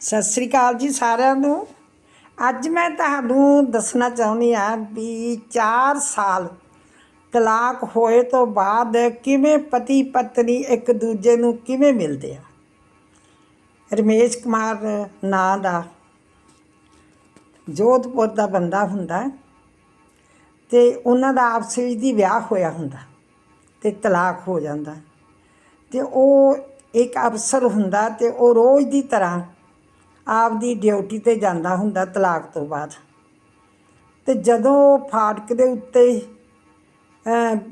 ਸਤਿ ਸ੍ਰੀ ਅਕਾਲ ਜੀ ਸਾਰਿਆਂ ਨੂੰ। ਅੱਜ ਮੈਂ ਤੁਹਾਨੂੰ ਦੱਸਣਾ ਚਾਹੁੰਦੀ ਆ ਵੀ 4 ਸਾਲ ਤਲਾਕ ਹੋਏ ਤੋਂ ਬਾਅਦ ਕਿਵੇਂ ਪਤੀ ਪਤਨੀ ਇੱਕ ਦੂਜੇ ਨੂੰ ਕਿਵੇਂ ਮਿਲਦੇ ਆ? ਰਮੇਸ਼ ਕੁਮਾਰ ਨਾਂ ਦਾ ਜੋਧਪੁਰ ਦਾ ਬੰਦਾ ਹੁੰਦਾ ਹੈ ਤੇ ਉਹਨਾਂ ਦਾ ਆਪਸ ਵਿੱਚ ਦੀ ਵਿਆਹ ਹੋਇਆ ਹੁੰਦਾ ਤੇ ਤਲਾਕ ਹੋ ਜਾਂਦਾ ਤੇ ਉਹ ਇੱਕ ਅਫਸਰ ਹੁੰਦਾ ਤੇ ਉਹ ਰੋਜ਼ ਦੀ ਤਰ੍ਹਾਂ ਆਪਦੀ ਡਿਊਟੀ ਤੇ ਜਾਂਦਾ ਹੁੰਦਾ ਤਲਾਕ ਤੋਂ ਬਾਅਦ। ਤੇ ਜਦੋਂ ਫਾਟਕ ਦੇ ਉੱਤੇ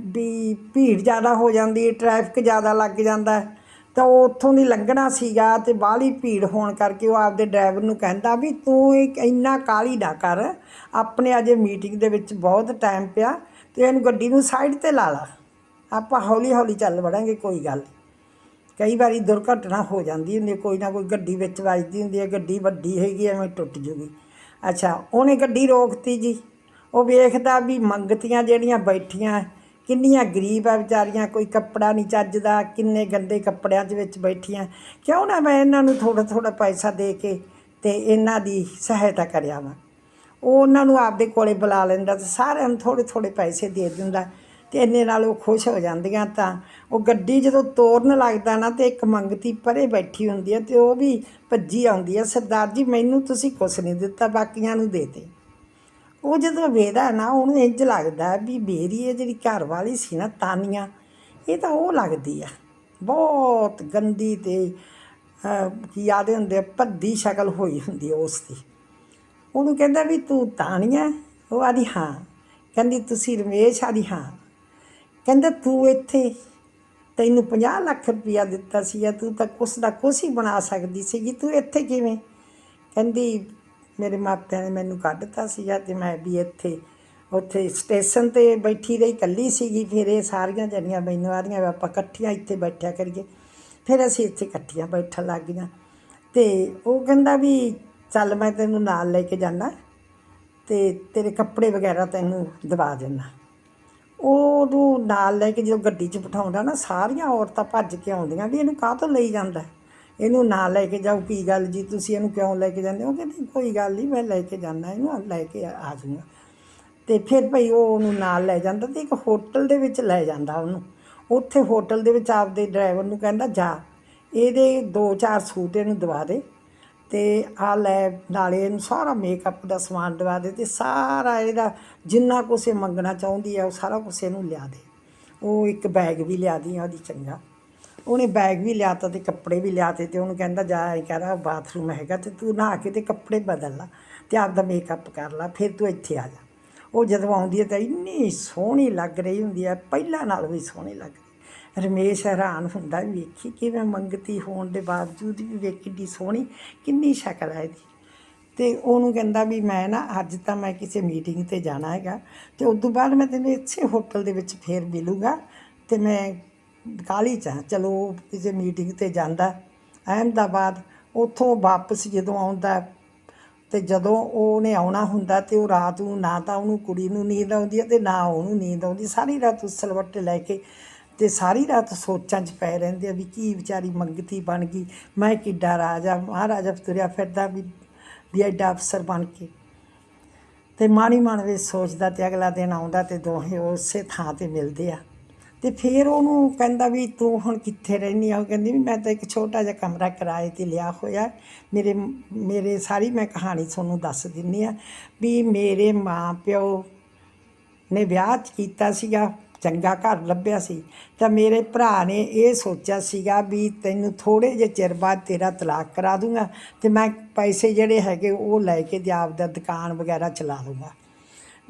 ਵੀ ਭੀੜ ਜ਼ਿਆਦਾ ਹੋ ਜਾਂਦੀ ਹੈ ਟ੍ਰੈਫਿਕ ਜ਼ਿਆਦਾ ਲੱਗ ਜਾਂਦਾ ਤਾਂ ਉਹ ਉੱਥੋਂ ਦੀ ਲੰਘਣਾ ਸੀਗਾ ਤੇ ਬਾਹਲੀ ਭੀੜ ਹੋਣ ਕਰਕੇ ਉਹ ਆਪਦੇ ਡਰਾਈਵਰ ਨੂੰ ਕਹਿੰਦਾ ਵੀ ਤੂੰ ਇੱਕ ਇੰਨਾ ਕਾਲੀ ਨਾ ਕਰ, ਆਪਣੇ ਅਜੇ ਮੀਟਿੰਗ ਦੇ ਵਿੱਚ ਬਹੁਤ ਟਾਈਮ ਪਿਆ ਤੇ ਇਹਨੂੰ ਗੱਡੀ ਨੂੰ ਸਾਈਡ ਤੇ ਲਾ ਲਾ। ਆਪਾਂ ਹੌਲੀ ਹੌਲੀ ਚੱਲ ਵੜਾਂਗੇ, ਕੋਈ ਗੱਲ ਨਹੀਂ ਕਈ ਵਾਰੀ ਦੁਰਘਟਨਾ ਹੋ ਜਾਂਦੀ ਹੁੰਦੀ ਹੈ, ਕੋਈ ਨਾ ਕੋਈ ਗੱਡੀ ਵਿੱਚ ਵੱਜਦੀ ਹੁੰਦੀ ਹੈ ਗੱਡੀ ਵੱਡੀ ਹੈਗੀ ਐਵੇਂ ਟੁੱਟ ਜੂਗੀ। ਅੱਛਾ ਉਹਨੇ ਗੱਡੀ ਰੋਕਤੀ ਜੀ। ਉਹ ਵੇਖਦਾ ਵੀ ਮੰਗਤੀਆਂ ਜਿਹੜੀਆਂ ਬੈਠੀਆਂ ਕਿੰਨੀਆਂ ਗਰੀਬ ਆ ਵਿਚਾਰੀਆਂ ਕੋਈ ਕੱਪੜਾ ਨਹੀਂ ਚੱਜਦਾ ਕਿੰਨੇ ਗੰਦੇ ਕੱਪੜਿਆਂ ਦੇ ਵਿੱਚ ਬੈਠੀਆਂ। ਕਿਉਂ ਨਾ ਮੈਂ ਇਹਨਾਂ ਨੂੰ ਥੋੜਾ ਥੋੜਾ ਪੈਸਾ ਦੇ ਕੇ ਤੇ ਇਹਨਾਂ ਦੀ ਸਹਾਇਤਾ ਕਰਿਆ ਵਾ ਉਹ ਉਹਨਾਂ ਨੂੰ ਆਪਦੇ ਕੋਲੇ ਬੁਲਾ ਲੈਂਦਾ ਤੇ ਸਾਰਿਆਂ ਨੂੰ ਥੋੜੇ ਥੋੜੇ ਪੈਸੇ ਦੇ ਦਿੰਦਾ। ਤੇ ਇੰਨੇ ਨਾਲ ਉਹ ਖੁਸ਼ ਹੋ ਜਾਂਦੀਆਂ ਤਾਂ ਉਹ ਗੱਡੀ ਜਦੋਂ ਤੋਰਨ ਲੱਗਦਾ ਨਾ ਤੇ ਇੱਕ ਮੰਗਤੀ ਪਰੇ ਬੈਠੀ ਹੁੰਦੀ ਹੈ ਤੇ ਉਹ ਵੀ ਭੱਜੀ ਆਉਂਦੀ ਹੈ ਸਰਦਾਰ ਜੀ ਮੈਨੂੰ ਤੁਸੀਂ ਕੁਛ ਨਹੀਂ ਦਿੱਤਾ ਬਾਕੀਆਂ ਨੂੰ ਦੇ ਦੇ। ਉਹ ਜਦੋਂ ਵੇਦਾ ਨਾ ਉਹਨੂੰ ਇੰਜ ਲੱਗਦਾ ਵੀ ਮੇਰੀ ਇਹ ਜਿਹੜੀ ਘਰ ਵਾਲੀ ਸੀ ਨਾ ਤਾਨੀਆਂ ਇਹ ਤਾਂ ਉਹ ਲੱਗਦੀ ਆ। ਬਹੁਤ ਗੰਦੀ ਤੇ ਕੀ ਆਦੇ ਹੁੰਦੇ ਆ, ਭੱਦੀ ਸ਼ਕਲ ਹੋਈ ਹੁੰਦੀ ਉਸ ਦੀ। ਉਹਨੂੰ ਕਹਿੰਦਾ ਵੀ ਤੂੰ ਤਾਨੀਆਂ ਉਹ ਆਦੀ ਹਾਂ। ਕਹਿੰਦੀ ਤੁਸੀਂ ਰਮੇਸ਼? ਆਦੀ ਹਾਂ। ਕਹਿੰਦਾ, ਤੂੰ ਇੱਥੇ ਤੈਨੂੰ 50 ਲੱਖ ਰੁਪਇਆ ਦਿੱਤਾ ਸੀ ਜਾਂ ਤੂੰ ਤਾਂ ਕੁਛ ਦਾ ਕੁਛ ਹੀ ਬਣਾ ਸਕਦੀ ਸੀਗੀ, ਤੂੰ ਇੱਥੇ ਕਿਵੇਂ? ਕਹਿੰਦੀ, ਮੇਰੇ ਮਾਪਿਆਂ ਨੇ ਮੈਨੂੰ ਕੱਢਤਾ ਸੀਗਾ ਤੇ ਮੈਂ ਵੀ ਇੱਥੇ, ਉੱਥੇ ਸਟੇਸ਼ਨ ਤੇ ਬੈਠੀ ਰਹੀ, ਇਕੱਲੀ ਸੀਗੀ। ਫਿਰ ਇਹ ਸਾਰੀਆਂ ਜਣੀਆਂ ਮੈਨੂੰ ਆ ਰਹੀਆਂ, ਆਪਾਂ ਇਕੱਠੀਆਂ ਇੱਥੇ ਬੈਠਿਆ ਕਰੀਏ। ਫਿਰ ਅਸੀਂ ਇੱਥੇ ਇਕੱਠੀਆਂ ਬੈਠਣ ਲੱਗ ਗਈਆਂ। ਤੇ ਉਹ ਕਹਿੰਦਾ ਵੀ, ਚੱਲ ਮੈਂ ਤੈਨੂੰ ਨਾਲ ਲੈ ਕੇ ਜਾਣਾ ਤੇ ਤੇਰੇ ਕੱਪੜੇ ਵਗੈਰਾ ਤੈਨੂੰ ਦਵਾ ਦਿੰਦਾ। ਉਹਨੂੰ ਨਾਲ ਲੈ ਕੇ ਜਦੋਂ ਗੱਡੀ 'ਚ ਬਿਠਾਉਂਦਾ ਨਾ, ਸਾਰੀਆਂ ਔਰਤਾਂ ਭੱਜ ਕੇ ਆਉਂਦੀਆਂ ਵੀ ਇਹਨੂੰ ਕਾਹਤੋਂ ਲਈ ਜਾਂਦਾ? ਇਹਨੂੰ ਨਾਲ ਲੈ ਕੇ ਜਾਓ, ਕੀ ਗੱਲ ਜੀ? ਤੁਸੀਂ ਇਹਨੂੰ ਕਿਉਂ ਲੈ ਕੇ ਜਾਂਦੇ ਹੋ? ਕਹਿੰਦੇ, ਕੋਈ ਗੱਲ ਨਹੀਂ, ਮੈਂ ਲੈ ਕੇ ਜਾਣਾ ਇਹਨੂੰ ਲੈ ਕੇ ਆ ਆ ਜਾਊਂਗਾ। ਤੇ ਫਿਰ ਭਈ ਉਹ ਉਹਨੂੰ ਨਾਲ ਲੈ ਜਾਂਦਾ ਤੇ ਇੱਕ ਹੋਟਲ ਦੇ ਵਿੱਚ ਲੈ ਜਾਂਦਾ ਉਹਨੂੰ। ਉੱਥੇ ਹੋਟਲ ਦੇ ਵਿੱਚ ਆਪਦੇ ਡਰਾਈਵਰ ਨੂੰ ਕਹਿੰਦਾ, ਜਾ, ਇਹਦੇ ਦੋ ਚਾਰ ਸੂਟ ਇਹਨੂੰ ਦਵਾ ਦੇ। ਤੇ ਆ ਲੈ ਨਾਲੇ ਇਹਨੂੰ ਸਾਰਾ ਮੇਕਅਪ ਦਾ ਸਮਾਨ ਦਵਾ ਦੇ ਤੇ ਸਾਰਾ ਇਹਦਾ ਜਿੰਨਾ ਕੁਛ ਇਹ ਮੰਗਣਾ ਚਾਹੁੰਦੀ ਹੈ ਉਹ ਸਾਰਾ ਕੁਛ ਇਹਨੂੰ ਲਿਆ ਦੇ। ਉਹ ਇੱਕ ਬੈਗ ਵੀ ਲਿਆ ਦੀ ਉਹਦੀ ਚੰਗਾ। ਉਹਨੇ ਬੈਗ ਵੀ ਲਿਆਤਾ ਤੇ ਕੱਪੜੇ ਵੀ ਲਿਆਤੇ ਤੇ ਉਹਨੂੰ ਕਹਿੰਦਾ ਜਾ, ਇਹ ਕਹਿੰਦਾ ਬਾਥਰੂਮ ਹੈਗਾ ਤੇ ਤੂੰ ਨਹਾ ਕੇ ਤੇ ਕੱਪੜੇ ਬਦਲ ਲਾ ਤੇ ਆਪਦਾ ਮੇਕਅਪ ਕਰ ਲਾ, ਫਿਰ ਤੂੰ ਇੱਥੇ ਆ ਜਾ। ਉਹ ਜਦੋਂ ਆਉਂਦੀ ਹੈ ਤਾਂ ਇੰਨੀ ਸੋਹਣੀ ਲੱਗ ਰਹੀ ਹੁੰਦੀ ਹੈ ਪਹਿਲਾਂ ਨਾਲੋਂ ਵੀ ਸੋਹਣੀ ਲੱਗ ਰਹੀ ਰਮੇਸ਼ ਹੈਰਾਨ ਹੁੰਦਾ ਵੀ ਵੇਖੀ ਕਿਵੇਂ ਮੰਗਤੀ ਹੋਣ ਦੇ ਬਾਵਜੂਦ ਵੀ ਵੇਖ ਕਿੰਨੀ ਸੋਹਣੀ, ਕਿੰਨੀ ਸ਼ਕਲ ਹੈ ਇਹਦੀ? ਤੇ ਉਹਨੂੰ ਕਹਿੰਦਾ ਵੀ ਮੈਂ ਨਾ, ਅੱਜ ਤਾਂ ਮੈਂ ਕਿਸੇ ਮੀਟਿੰਗ ਤੇ ਜਾਣਾ ਹੈਗਾ ਤੇ ਉਸ ਤੋਂ ਬਾਅਦ ਮੈਂ ਤੈਨੂੰ ਇੱਥੇ ਹੋਟਲ ਦੇ ਵਿੱਚ ਫੇਰ ਮਿਲੂੰਗਾ ਤੇ ਮੈਂ ਕਾਲੀ ਚਾਹ ਚਲੋ, ਉਹ ਕਿਸੇ ਮੀਟਿੰਗ ਤੇ ਜਾਂਦਾ। ਅਹਿਮਦਾਬਾਦ, ਉੱਥੋਂ ਵਾਪਸ ਜਦੋਂ ਆਉਂਦਾ ਤੇ ਜਦੋਂ ਉਹਨੇ ਆਉਣਾ ਹੁੰਦਾ ਤੇ ਉਹ ਰਾਤ ਨੂੰ ਨਾ ਤਾਂ ਉਹਨੂੰ ਕੁੜੀ ਨੂੰ ਨੀਂਦ ਆਉਂਦੀ ਹੈ ਤੇ ਨਾ ਉਹਨੂੰ ਨੀਂਦ ਆਉਂਦੀ। ਸਾਰੀ ਰਾਤ ਉਸਲਵੱਟੇ ਲੈ ਕੇ ਤੇ ਸਾਰੀ ਰਾਤ ਸੋਚਾਂ 'ਚ ਪਏ ਰਹਿੰਦੇ ਆ ਵੀ ਕੀ ਵਿਚਾਰੀ ਮੰਗਤੀ ਬਣ ਗਈ। ਮੈਂ ਕਿੱਡਾ ਰਾਜਾ, ਮਹਾਰਾਜਾ ਤੁਰਿਆ ਫਿਰਦਾ ਵੀ ਵੀ ਐਡਾ ਅਫਸਰ ਬਣ ਕੇ। ਤੇ ਮਾਣੀ ਮਨ ਵਿੱਚ ਸੋਚਦਾ ਤੇ ਅਗਲਾ ਦਿਨ ਆਉਂਦਾ ਤੇ ਦੋਹੇ ਉਸੇ ਥਾਂ ਤੇ ਮਿਲਦੇ ਆ। ਤੇ ਫਿਰ ਉਹਨੂੰ ਕਹਿੰਦਾ ਵੀ ਤੂੰ ਹੁਣ ਕਿੱਥੇ ਰਹਿੰਦੀ ਆ? ਉਹ ਕਹਿੰਦੀ ਵੀ ਮੈਂ ਤਾਂ ਇੱਕ ਛੋਟਾ ਜਿਹਾ ਕਮਰਾ ਕਿਰਾਏ ਤੇ ਲਿਆ ਹੋਇਆ। ਮੇਰੇ ਮੇਰੇ ਸਾਰੀ ਮੈਂ ਕਹਾਣੀ ਤੁਹਾਨੂੰ ਦੱਸ ਦਿੰਨੀ ਆ ਵੀ ਮੇਰੇ ਮਾਂ ਪਿਓ ਨੇ ਵਿਆਹ ਚ ਕੀਤਾ ਸੀਗਾ। ਚੰਗਾ ਘਰ ਲੱਭਿਆ ਸੀ। ਤਾਂ ਮੇਰੇ ਭਰਾ ਨੇ ਇਹ ਸੋਚਿਆ ਸੀਗਾ ਵੀ ਤੈਨੂੰ ਥੋੜੇ ਜਿਹੇ ਚਿਰ ਬਾਅਦ ਤੇਰਾ ਤਲਾਕ ਕਰਾ ਦੂੰਗਾ ਤੇ ਮੈਂ ਪੈਸੇ ਜਿਹੜੇ ਹੈਗੇ ਉਹ ਲੈ ਕੇ ਤੇ ਆਪਦਾ ਦੁਕਾਨ ਵਗੈਰਾ ਚਲਾ ਲੂੰਗਾ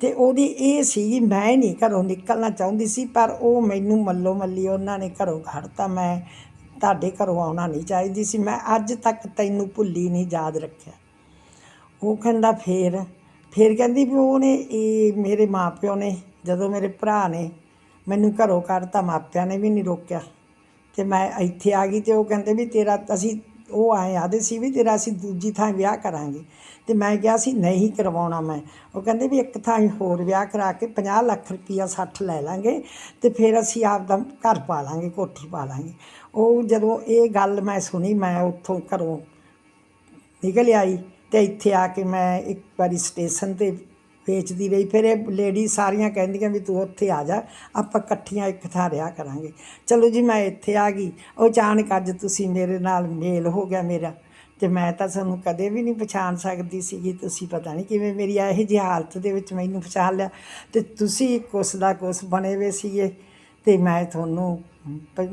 ਤੇ ਉਹਦੀ ਇਹ ਸੀ, ਮੈਂ ਨਹੀਂ ਘਰੋਂ ਨਿਕਲਣਾ ਚਾਹੁੰਦੀ ਸੀ, ਪਰ ਉਹ ਮੈਨੂੰ ਮੱਲੋ ਮੱਲੀ ਉਹਨਾਂ ਨੇ ਘਰੋਂ ਕੱਢਤਾ। ਮੈਂ ਤੁਹਾਡੇ ਘਰੋਂ ਆਉਣਾ ਨਹੀਂ ਚਾਹੀਦੀ ਸੀ। ਮੈਂ ਅੱਜ ਤੱਕ ਤੈਨੂੰ ਭੁੱਲੀ ਨਹੀਂ, ਯਾਦ ਰੱਖਿਆ। ਉਹ ਕਹਿੰਦਾ ਫੇਰ ਫੇਰ ਕਹਿੰਦੀ ਵੀ ਉਹਨੇ, ਇਹ ਮੇਰੇ ਮਾਪਿਓ ਨੇ, ਜਦੋਂ ਮੇਰੇ ਭਰਾ ਨੇ ਮੈਨੂੰ ਘਰੋਂ ਕੱਢਤਾ, ਮਾਪਿਆਂ ਨੇ ਵੀ ਨਹੀਂ ਰੋਕਿਆ। ਤੇ ਮੈਂ ਇੱਥੇ ਆ ਗਈ ਤੇ ਉਹ ਕਹਿੰਦੇ ਵੀ ਤੇਰਾ ਅਸੀਂ, ਉਹ ਆਏ ਆਦੇ ਸੀ ਵੀ ਤੇਰਾ ਅਸੀਂ ਦੂਜੀ ਥਾਂ ਵਿਆਹ ਕਰਾਂਗੇ। ਤੇ ਮੈਂ ਕਿਹਾ ਸੀ ਨਹੀਂ ਕਰਵਾਉਣਾ ਮੈਂ। ਉਹ ਕਹਿੰਦੇ ਵੀ ਇੱਕ ਥਾਂ ਹੀ ਹੋਰ ਵਿਆਹ ਕਰਾ ਕੇ 50 ਲੱਖ ਰੁਪਈਆ 60 ਲੈ ਲਾਂਗੇ ਤੇ ਫਿਰ ਅਸੀਂ ਆਪ ਦਾ ਘਰ ਪਾ ਲਾਂਗੇ, ਕੋਠੀ ਪਾ ਲਾਂਗੇ। ਉਹ ਜਦੋਂ ਇਹ ਗੱਲ ਮੈਂ ਸੁਣੀ, ਮੈਂ ਉੱਥੋਂ ਘਰੋਂ ਨਿਕਲ ਆਈ ਤੇ ਇੱਥੇ ਆ ਕੇ ਮੈਂ ਇੱਕ ਵਾਰੀ ਸਟੇਸ਼ਨ ਤੇ ਵੇਚਦੀ ਰਹੀ, ਫਿਰ ਇਹ ਲੇਡੀ ਸਾਰੀਆਂ ਕਹਿੰਦੀਆਂ ਵੀ ਤੂੰ ਉੱਥੇ ਆ ਜਾ, ਆਪਾਂ ਇਕੱਠੀਆਂ ਇੱਕ ਥਾਂ ਰਿਹਾ ਕਰਾਂਗੇ। ਚਲੋ ਜੀ, ਮੈਂ ਇੱਥੇ ਆ ਗਈ। ਉਹ ਅਚਾਨਕ ਅੱਜ ਤੁਸੀਂ ਮੇਰੇ ਨਾਲ ਮੇਲ ਹੋ ਗਿਆ ਮੇਰਾ। ਤੇ ਮੈਂ ਤਾਂ ਤੁਹਾਨੂੰ ਕਦੇ ਵੀ ਨਹੀਂ ਪਛਾਣ ਸਕਦੀ ਸੀਗੀ, ਤੁਸੀਂ ਪਤਾ ਨਹੀਂ ਕਿਵੇਂ ਮੇਰੀ ਇਹੋ ਜਿਹੀ ਹਾਲਤ ਦੇ ਵਿੱਚ ਮੈਨੂੰ ਪਛਾਣ ਲਿਆ। ਤੇ ਤੁਸੀਂ ਕੁਛ ਦਾ ਕੁਛ ਬਣੇ ਹੋਏ ਸੀਗੇ ਤੇ ਮੈਂ ਤੁਹਾਨੂੰ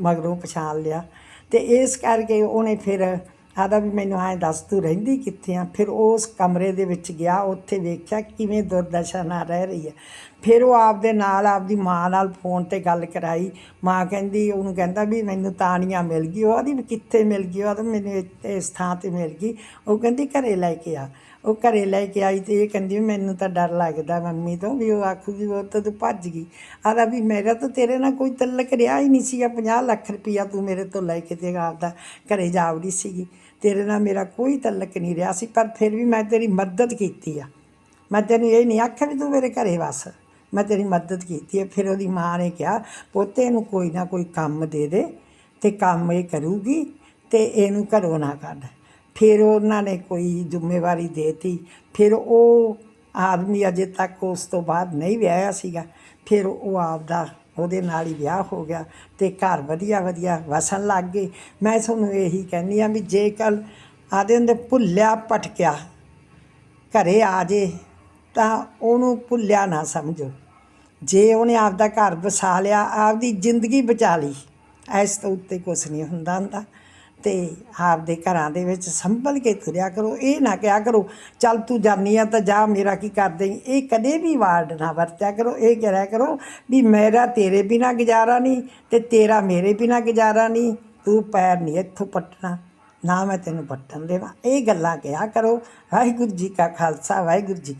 ਮਗਰੋਂ ਪਛਾਣ ਲਿਆ। ਤੇ ਇਸ ਕਰਕੇ ਉਹਨੇ ਫਿਰ ਆਦਾ ਵੀ ਮੈਨੂੰ ਐਂ ਦੱਸ, ਤੂੰ ਰਹਿੰਦੀ ਕਿੱਥੇ ਆ? ਫਿਰ ਉਸ ਕਮਰੇ ਦੇ ਵਿੱਚ ਗਿਆ, ਉੱਥੇ ਵੇਖਿਆ ਕਿਵੇਂ ਦੁਰਦਸ਼ਾ ਨਾਲ ਰਹਿ ਰਹੀ ਹੈ। ਫਿਰ ਉਹ ਆਪਦੇ ਨਾਲ, ਆਪਦੀ ਮਾਂ ਨਾਲ ਫੋਨ ਤੇ ਗੱਲ ਕਰਾਈ। ਮਾਂ ਕਹਿੰਦੀ, ਉਹਨੂੰ ਕਹਿੰਦਾ ਵੀ ਮੈਨੂੰ ਤਾਣੀਆਂ ਮਿਲ ਗਈ, ਉਹ ਆਦੀ ਵੀ ਕਿੱਥੇ ਮਿਲ ਗਈ, ਉਹ ਤਾਂ ਮੈਨੂੰ ਇਸ ਥਾਂ ਤੇ ਮਿਲ ਗਈ। ਉਹ ਕਹਿੰਦੀ, ਘਰੇ ਲੈ ਕੇ ਆ। ਉਹ ਘਰੇ ਲੈ ਕੇ ਆਈ ਤੇ ਇਹ ਕਹਿੰਦੀ ਵੀ ਮੈਨੂੰ ਤਾਂ ਡਰ ਲੱਗਦਾ ਮੰਮੀ ਤੋਂ ਵੀ ਉਹ ਆਖੂਗੀ ਉਹ ਤਾਂ ਤੂੰ ਭੱਜ ਗਈ। ਆਦਾ ਵੀ ਮੇਰਾ ਤਾਂ ਤੇਰੇ ਨਾਲ ਕੋਈ ਤਲਕ ਰਿਹਾ ਹੀ ਨਹੀਂ ਸੀਗਾ 50 ਲੱਖ ਰੁਪਈਆ ਤੂੰ ਮੇਰੇ ਤੋਂ ਲੈ ਕੇ ਤੇ ਆਪਦਾ ਘਰੇ ਜਾਵੜੀ ਸੀਗੀ। ਤੇਰੇ ਨਾਲ ਮੇਰਾ ਕੋਈ ਤਲਕ ਨਹੀਂ ਰਿਹਾ ਸੀ, ਪਰ ਫਿਰ ਵੀ ਮੈਂ ਤੇਰੀ ਮਦਦ ਕੀਤੀ ਆ। ਮੈਂ ਤੈਨੂੰ ਇਹ ਨਹੀਂ ਆਖਿਆ ਵੀ ਤੂੰ ਮੇਰੇ ਘਰੇ ਵਸ। ਮੈਂ ਤੇਰੀ ਮਦਦ ਕੀਤੀ ਹੈ। ਫਿਰ ਉਹਦੀ ਮਾਂ ਨੇ ਕਿਹਾ, ਪੋਤੇ ਨੂੰ ਕੋਈ ਨਾ ਕੋਈ ਕੰਮ ਦੇ ਦੇ ਤੇ ਕੰਮ ਇਹ ਕਰੂਗੀ ਤੇ ਇਹਨੂੰ ਘਰੋਂ ਨਾ ਕੱਢ। ਫਿਰ ਉਹਨਾਂ ਨੇ ਕੋਈ ਜ਼ਿੰਮੇਵਾਰੀ ਦੇਤੀ। ਫਿਰ ਉਹ ਆਦਮੀ ਅਜੇ ਤੱਕ ਉਸ ਤੋਂ ਬਾਅਦ ਨਹੀਂ ਵਿਆਹਿਆ ਸੀਗਾ। ਫਿਰ ਉਹ ਆਪਦਾ ਉਹਦੇ ਨਾਲ ਹੀ ਵਿਆਹ ਹੋ ਗਿਆ ਤੇ ਘਰ ਵਧੀਆ ਵਧੀਆ ਵਸਣ ਲੱਗ ਗਏ। ਮੈਂ ਤੁਹਾਨੂੰ ਇਹੀ ਕਹਿੰਦੀ ਆ ਵੀ ਜੇ ਕੱਲ ਆਦੇ ਹੁੰਦੇ ਭੁੱਲਿਆ ਭਟਕਿਆ ਘਰੇ ਆ ਜੇ, ਤਾਂ ਉਹਨੂੰ ਭੁੱਲਿਆ ਨਾ ਸਮਝੋ। ਜੇ ਉਹਨੇ ਆਪਦਾ ਘਰ ਵਸਾ ਲਿਆ, ਆਪਦੀ ਜ਼ਿੰਦਗੀ ਬਚਾ ਲਈ, ਇਸ ਤੋਂ ਉੱਤੇ ਕੁਝ ਨਹੀਂ ਹੁੰਦਾ ਹੁੰਦਾ। ਤੇ ਆਪਦੇ ਘਰਾਂ ਦੇ ਵਿੱਚ ਸੰਭਲ ਕੇ ਤੁਰਿਆ ਕਰੋ, ਇਹ ਨਾ ਕਿਹਾ ਕਰੋ, ਚੱਲ ਤੂੰ ਜਾਨੀ ਆ ਤਾਂ ਜਾ, ਮੇਰਾ ਕੀ ਕਰ ਦੇਂਗੀ ਇਹ ਕਦੇ ਵੀ ਵਾਰਡ ਨਾ ਵਰਤਿਆ ਕਰੋ। ਇਹ ਕਹਿਆ ਕਰੋ ਵੀ ਮੇਰਾ ਤੇਰੇ ਬਿਨਾ ਗੁਜ਼ਾਰਾ ਨਹੀਂ ਤੇ ਤੇਰਾ ਮੇਰੇ ਬਿਨਾ ਗੁਜ਼ਾਰਾ ਨਹੀਂ। ਤੂੰ ਪੈਰ ਨਹੀਂ ਇੱਥੋਂ ਪੱਟਣਾ, ਨਾ ਮੈਂ ਤੈਨੂੰ ਪੱਟਣ ਦੇਵਾਂ। ਇਹ ਗੱਲਾਂ ਕਿਹਾ ਕਰੋ। ਵਾਹਿਗੁਰੂ ਜੀ ਕਾ ਖਾਲਸਾ, ਵਾਹਿਗੁਰੂ ਜੀ